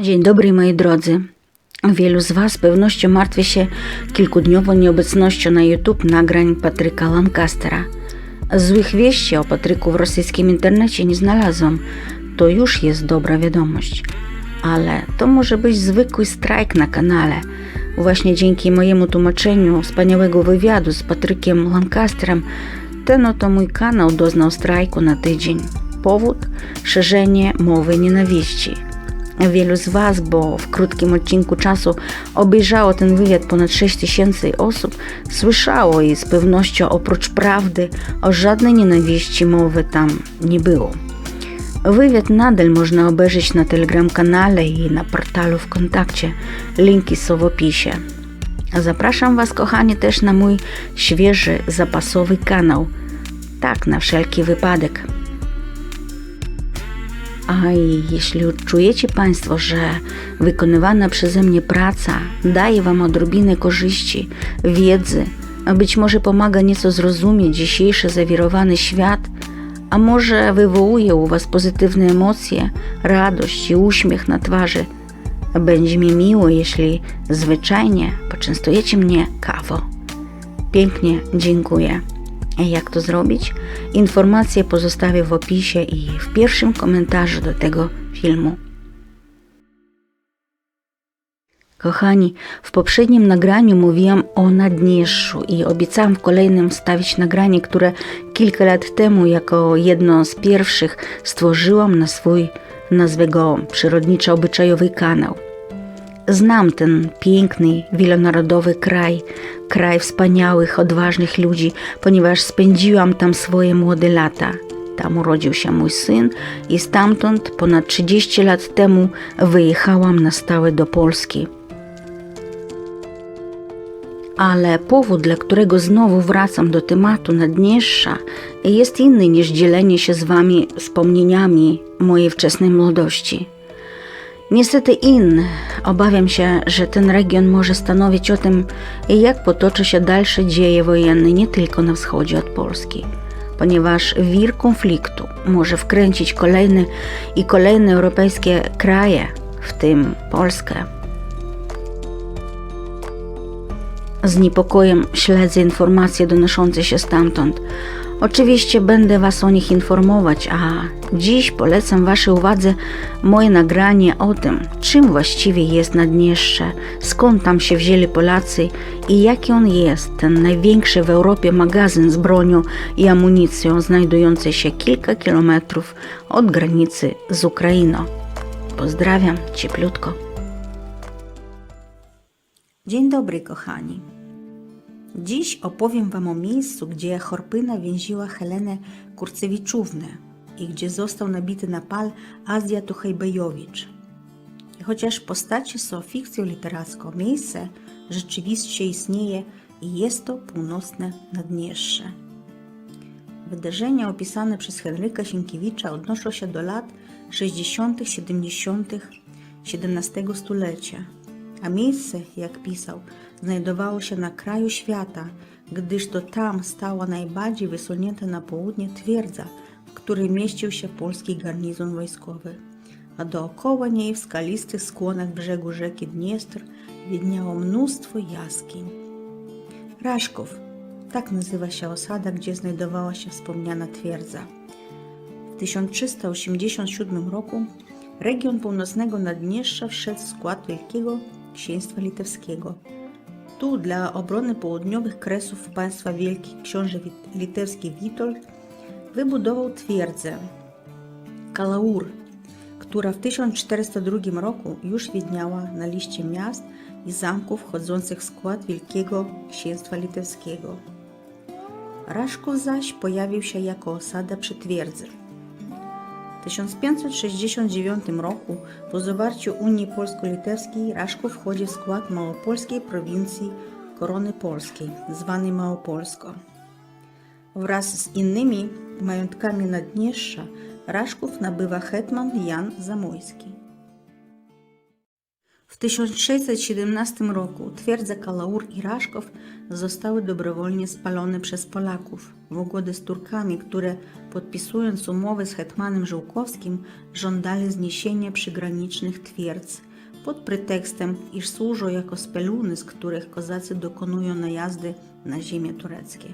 Dzień dobry moi drodzy. Wielu z Was z pewnością martwi się kilkudniową nieobecnością na YouTube nagrań Patryka Lancastera. Złych wieści o Patryku w rosyjskim internecie nie znalazłam. To już jest dobra wiadomość. Ale to może być zwykły strajk na kanale. Właśnie dzięki mojemu tłumaczeniu wspaniałego wywiadu z Patrykiem Lancasterem ten oto mój kanał doznał strajku na tydzień. Powód? Szerzenie mowy nienawiści. Wielu z Was, bo w krótkim odcinku czasu obejrzało ten wywiad ponad 6 tysięcy osób, słyszało i z pewnością oprócz prawdy o żadnej nienawiści mowy tam nie było. Wywiad nadal można obejrzeć na Telegram-kanale i na portalu w kontakcie. Linki są w opisie. Zapraszam Was, kochani, też na mój świeży, zapasowy kanał. Tak, na wszelki wypadek. A jeśli czujecie Państwo, że wykonywana przeze mnie praca daje Wam odrobinę korzyści, wiedzy, a być może pomaga nieco zrozumieć dzisiejszy zawirowany świat, a może wywołuje u Was pozytywne emocje, radość i uśmiech na twarzy, będzie mi miło, jeśli zwyczajnie poczęstujecie mnie kawą. Pięknie dziękuję. Jak to zrobić? Informacje pozostawię w opisie i w pierwszym komentarzu do tego filmu. Kochani, w poprzednim nagraniu mówiłam o Naddniestrzu i obiecałam w kolejnym wstawić nagranie, które kilka lat temu jako jedno z pierwszych stworzyłam na swój, nazwę go Przyrodniczo-Obyczajowy kanał. Znam ten piękny, wielonarodowy kraj, kraj wspaniałych, odważnych ludzi, ponieważ spędziłam tam swoje młode lata. Tam urodził się mój syn i stamtąd ponad 30 lat temu wyjechałam na stałe do Polski. Ale powód, dla którego znowu wracam do tematu Naddniestrza, jest inny niż dzielenie się z Wami wspomnieniami mojej wczesnej młodości. Niestety inny. Obawiam się, że ten region może stanowić o tym, jak potoczy się dalsze dzieje wojenne nie tylko na wschodzie od Polski, ponieważ wir konfliktu może wkręcić kolejne i kolejne europejskie kraje, w tym Polskę. Z niepokojem śledzę informacje donoszące się stamtąd. Oczywiście będę Was o nich informować, a dziś polecam Waszej uwadze moje nagranie o tym, czym właściwie jest Naddniestrze, skąd tam się wzięli Polacy i jaki on jest, ten największy w Europie magazyn z bronią i amunicją, znajdujący się kilka kilometrów od granicy z Ukrainą. Pozdrawiam cieplutko. Dzień dobry, kochani. Dziś opowiem Wam o miejscu, gdzie Chorpyna więziła Helenę Kurcewiczównę i gdzie został nabity na pal Azja Tuchajbejowicz. I chociaż postaci są fikcją literacką, miejsce rzeczywiście istnieje i jest to północne Naddniestrze. Wydarzenia opisane przez Henryka Sienkiewicza odnoszą się do lat 60., 70. XVII stulecia, a miejsce, jak pisał, znajdowało się na kraju świata, gdyż to tam stała najbardziej wysunięta na południe twierdza, w której mieścił się polski garnizon wojskowy, a dookoła niej w skalistych skłonach brzegu rzeki Dniestr widniało mnóstwo jaskiń. Raszków, tak nazywa się osada, gdzie znajdowała się wspomniana twierdza. W 1387 roku region północnego Naddniestrza wszedł w skład Wielkiego Księstwa Litewskiego. Tu dla obrony południowych kresów państwa Wielki książę litewski Witold wybudował twierdzę Kalaur, która w 1402 roku już widniała na liście miast i zamków wchodzących w skład Wielkiego Księstwa Litewskiego. Raszków zaś pojawił się jako osada przy twierdzy. W 1569 roku po zawarciu Unii Polsko-Litewskiej Raszków wchodzi w skład małopolskiej prowincji Korony Polskiej, zwanej Małopolską. Wraz z innymi majątkami Naddniestrza Raszków nabywa hetman Jan Zamojski. W 1617 roku twierdze Kalaur i Raszków zostały dobrowolnie spalone przez Polaków. W ugody z Turkami, które podpisując umowę z hetmanem Żółkowskim żądali zniesienia przygranicznych twierdz. Pod pretekstem, iż służą jako speluny, z których kozacy dokonują najazdy na ziemie tureckie.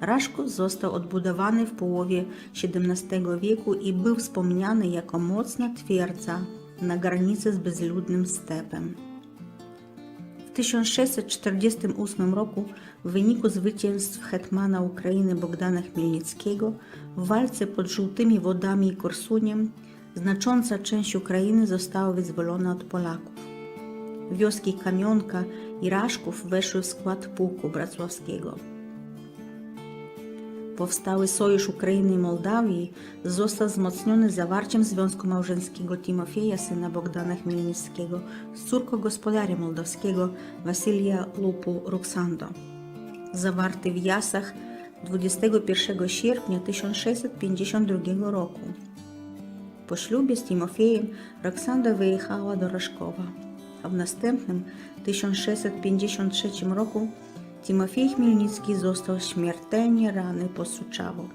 Raszków został odbudowany w połowie XVII wieku i był wspomniany jako mocna twierdza na granicy z bezludnym stepem. W 1648 roku w wyniku zwycięstw hetmana Ukrainy Bogdana Chmielnickiego w walce pod Żółtymi Wodami i Korsuniem znacząca część Ukrainy została wyzwolona od Polaków. Wioski Kamionka i Raszków weszły w skład pułku bracławskiego. Powstały Sojusz Ukrainy i Mołdawii został wzmocniony zawarciem związku małżeńskiego Timofeja, syna Bogdana Chmielnickiego, z córką gospodarza mołdawskiego Wasylija Lupu Ruksando. Zawarty w Jasach 21 sierpnia 1652 roku. Po ślubie z Timofejem Roksanda wyjechała do Raszkowa, a w następnym 1653 roku Timofej Chmielnicki został śmiertelnie rany pod Suczawą.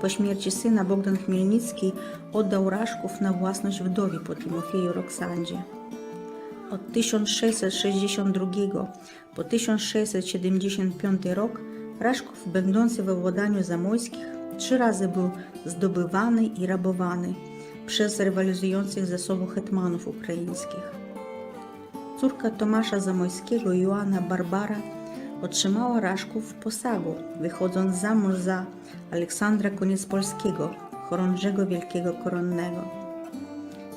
Po śmierci syna Bogdan Chmielnicki oddał Raszków na własność wdowie po Timofeju Roksandzie. Od 1662 po 1675 rok Raszków, będący we władaniu zamojskich, trzy razy był zdobywany i rabowany przez rywalizujących ze sobą hetmanów ukraińskich. Córka Tomasza Zamojskiego, Joanna Barbara, otrzymała Raszków w posagu, wychodząc za mąż za Aleksandra Koniecpolskiego, chorążego wielkiego koronnego.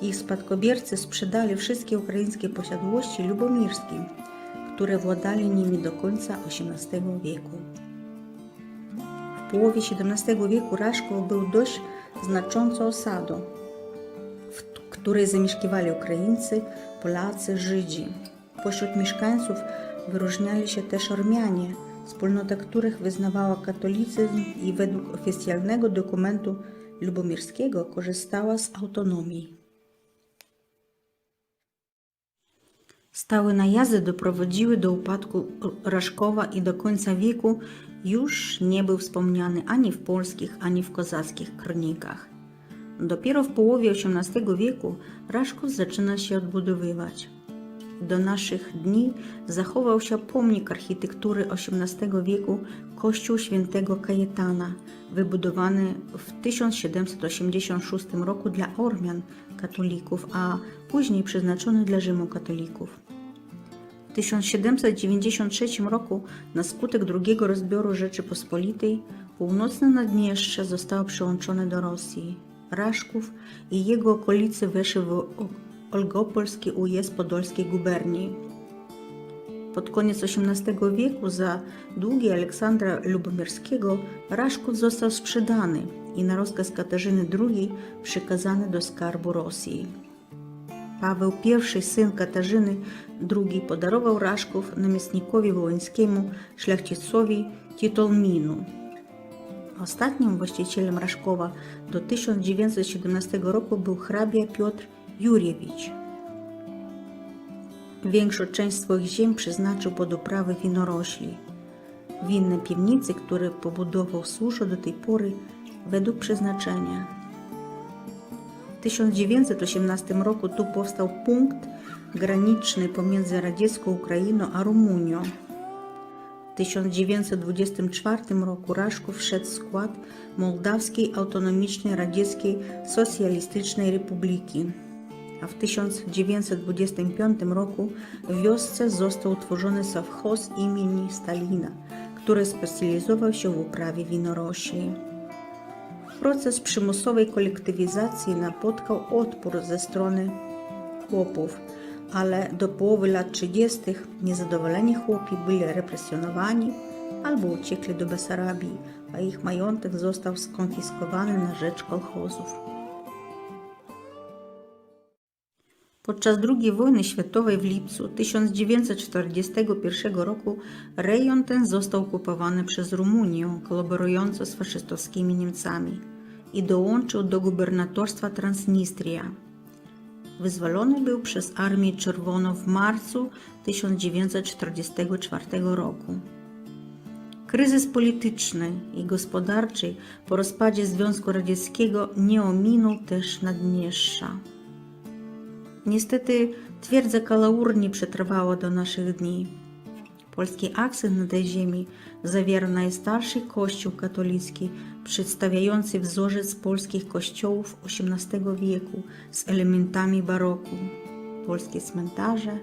Ich spadkobiercy sprzedali wszystkie ukraińskie posiadłości lubomirskim, które władali nimi do końca XVIII wieku. W połowie XVII wieku Raszków był dość znaczącą osadą, w której zamieszkiwali Ukraińcy, Polacy, Żydzi. Pośród mieszkańców wyróżniali się też Ormianie, wspólnota których wyznawała katolicyzm i według oficjalnego dokumentu lubomirskiego korzystała z autonomii. Stałe najazdy doprowadziły do upadku Raszkowa i do końca wieku już nie był wspomniany ani w polskich, ani w kozackich kronikach. Dopiero w połowie XVIII wieku Raszków zaczyna się odbudowywać. Do naszych dni zachował się pomnik architektury XVIII wieku Kościół Świętego Kajetana, wybudowany w 1786 roku dla Ormian katolików, a później przeznaczony dla Rzymu katolików. W 1793 roku na skutek drugiego rozbioru Rzeczypospolitej północne Naddniestrze zostało przyłączone do Rosji. Raszków i jego okolice weszły w Olgopolski ujazd Podolskiej guberni. Pod koniec XVIII wieku za długi Aleksandra Lubomirskiego Raszków został sprzedany i na rozkaz Katarzyny II przekazany do skarbu Rosji. Paweł I, syn Katarzyny II, podarował Raszków namiestnikowi wołyńskiemu szlachcicowi Titolminu. Ostatnim właścicielem Raszkowa do 1917 roku był hrabia Piotr Jurjewicz. Większą część swoich ziem przeznaczył pod uprawę winorośli. Winne piwnice, które pobudował, służą do tej pory według przeznaczenia. W 1918 roku tu powstał punkt graniczny pomiędzy radziecką Ukrainą a Rumunią. W 1924 roku Raszków wszedł w skład Mołdawskiej Autonomicznej Radzieckiej Socjalistycznej Republiki, a w 1925 roku w wiosce został utworzony sowchoz imieni Stalina, który specjalizował się w uprawie winorośli. Proces przymusowej kolektywizacji napotkał odpór ze strony chłopów, ale do połowy lat 30. niezadowoleni chłopi byli represjonowani albo uciekli do Besarabii, a ich majątek został skonfiskowany na rzecz kolchozów. Podczas II wojny światowej w lipcu 1941 roku rejon ten został okupowany przez Rumunię, kolaborującą z faszystowskimi Niemcami i dołączył do gubernatorstwa Transnistria. Wyzwolony był przez Armię Czerwoną w marcu 1944 roku. Kryzys polityczny i gospodarczy po rozpadzie Związku Radzieckiego nie ominął też Naddniestrza. Niestety twierdza Kalaur nie przetrwała do naszych dni. Polski akcent na tej ziemi zawiera najstarszy kościół katolicki, przedstawiający wzorzec polskich kościołów XVIII wieku z elementami baroku, polskie cmentarze,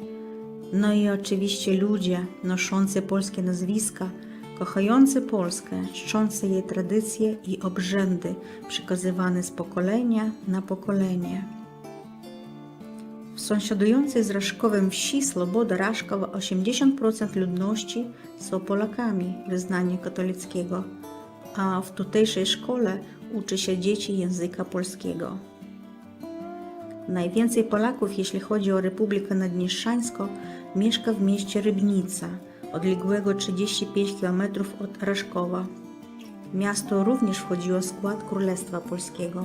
no i oczywiście ludzie noszący polskie nazwiska, kochający Polskę, czczący jej tradycje i obrzędy przekazywane z pokolenia na pokolenie. W sąsiadującej z Raszkowem wsi Sloboda Raszkowa 80% ludności są Polakami wyznania katolickiego, a w tutejszej szkole uczy się dzieci języka polskiego. Najwięcej Polaków, jeśli chodzi o Republikę Naddniestrzańską, mieszka w mieście Rybnica, odległego 35 km od Raszkowa. Miasto również wchodziło w skład Królestwa Polskiego.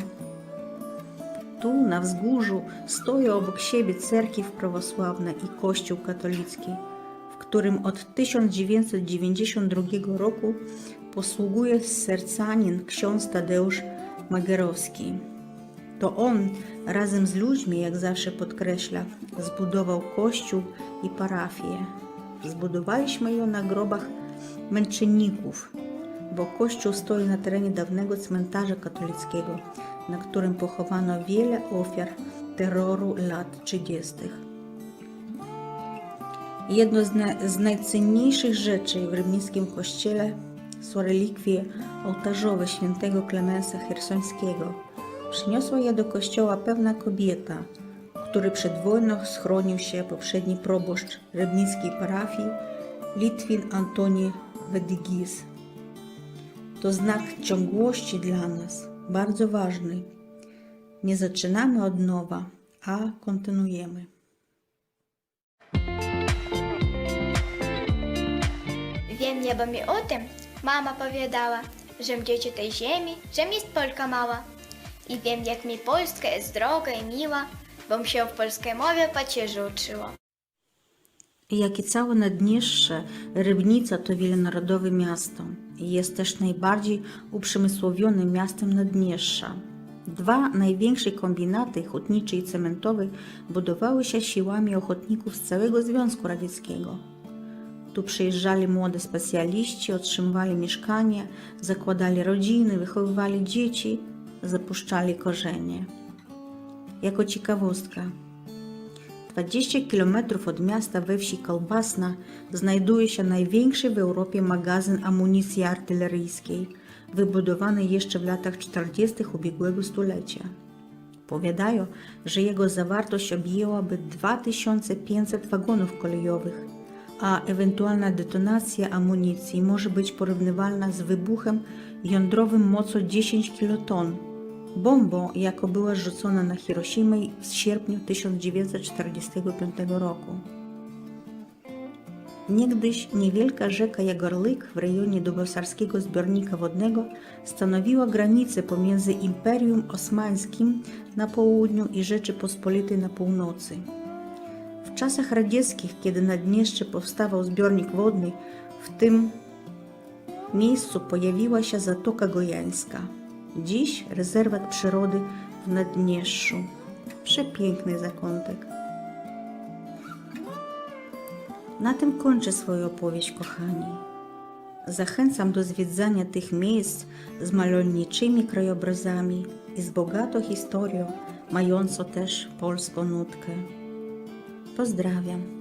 Tu, na wzgórzu, stoją obok siebie cerkiew prawosławna i kościół katolicki, w którym od 1992 roku posługuje sercanin ksiądz Tadeusz Magerowski. To on razem z ludźmi, jak zawsze podkreśla, zbudował kościół i parafię. Zbudowaliśmy ją na grobach męczenników, bo kościół stoi na terenie dawnego cmentarza katolickiego, na którym pochowano wiele ofiar terroru lat 30. Jedno z, na, z najcenniejszych rzeczy w rybnickim kościele są relikwie ołtarzowe świętego Klemensa Chersońskiego. Przyniosła je do kościoła pewna kobieta, który przed wojną schronił się poprzedni proboszcz rybnickiej parafii Litwin Antoni Wedygis. To znak ciągłości dla nas, bardzo ważny. Nie zaczynamy od nowa, a kontynuujemy. Wiem niebo mi o tym, mama powiadała, żem dzieci tej ziemi, żem jest Polka mała. I wiem, jak mi Polska jest droga i miła, bom się w polskiej mowie pacierzy uczyła. Jak i całe Naddniestrze, Rybnica to wielonarodowe miasto i jest też najbardziej uprzemysłowionym miastem Naddniestrza. Dwa największe kombinaty hutnicze i cementowe budowały się siłami ochotników z całego Związku Radzieckiego. Tu przyjeżdżali młode specjaliści, otrzymywali mieszkania, zakładali rodziny, wychowywali dzieci, zapuszczali korzenie. Jako ciekawostka, 20 km od miasta we wsi Kolbasna znajduje się największy w Europie magazyn amunicji artyleryjskiej, wybudowany jeszcze w latach 40. ubiegłego stulecia. Powiadają, że jego zawartość objęłaby 2500 wagonów kolejowych, a ewentualna detonacja amunicji może być porównywalna z wybuchem jądrowym mocą 10 kiloton, bombą, jaka była rzucona na Hiroshimę w sierpniu 1945 roku. Niegdyś niewielka rzeka Jagorlyk w rejonie Dubosarskiego Zbiornika Wodnego stanowiła granicę pomiędzy Imperium Osmańskim na południu i Rzeczypospolitej na północy. Czasach radzieckich, kiedy na Dniestrze powstawał zbiornik wodny, w tym miejscu pojawiła się Zatoka Gojańska. Dziś rezerwat przyrody w Naddniestrzu. Przepiękny zakątek. Na tym kończę swoją opowieść, kochani. Zachęcam do zwiedzania tych miejsc z malowniczymi krajobrazami i z bogatą historią, mającą też polską nutkę. Pozdrawiam.